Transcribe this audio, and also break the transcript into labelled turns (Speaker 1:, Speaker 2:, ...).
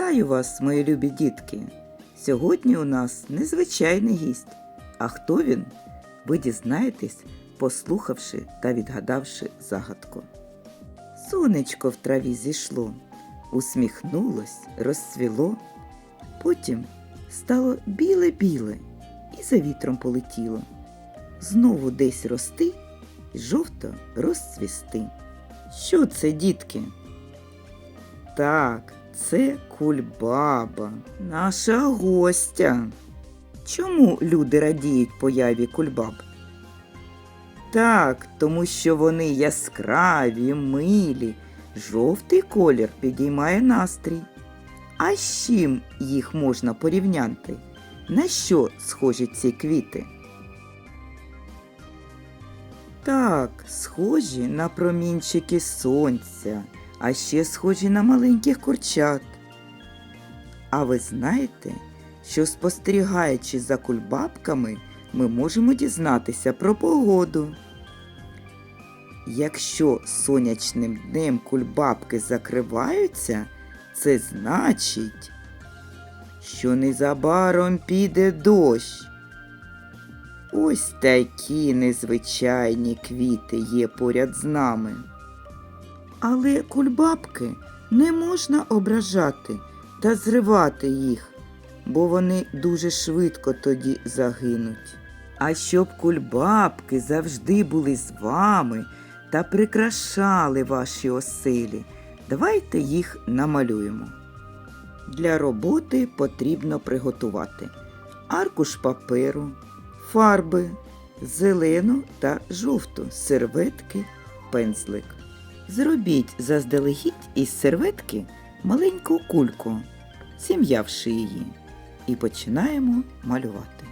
Speaker 1: Вітаю вас, мої любі дітки! Сьогодні у нас незвичайний гість. А хто він? Ви дізнаєтесь, послухавши та відгадавши загадку. Сонечко в траві зійшло, усміхнулось, розцвіло, потім стало біле-біле і за вітром полетіло. Знову десь рости і жовто розцвісти. Що це, дітки? Так, це кульбаба, наша гостя. Чому люди радіють появі кульбаб? Так, тому що вони яскраві, милі, жовтий колір підіймає настрій. А з чим їх можна порівняти? На що схожі ці квіти? Так, схожі на промінчики сонця, а ще схожі на маленьких курчат. А ви знаєте, що спостерігаючи за кульбабками, ми можемо дізнатися про погоду. Якщо сонячним днем кульбабки закриваються, це значить, що незабаром піде дощ. Ось такі незвичайні квіти є поряд з нами. Але кульбабки не можна ображати та зривати їх, бо вони дуже швидко тоді загинуть. А щоб кульбабки завжди були з вами та прикрашали ваші оселі, давайте їх намалюємо. Для роботи потрібно приготувати аркуш паперу, фарби, зелену та жовту, серветки, пензлик. Зробіть заздалегідь із серветки маленьку кульку, сім'явши її, і починаємо малювати.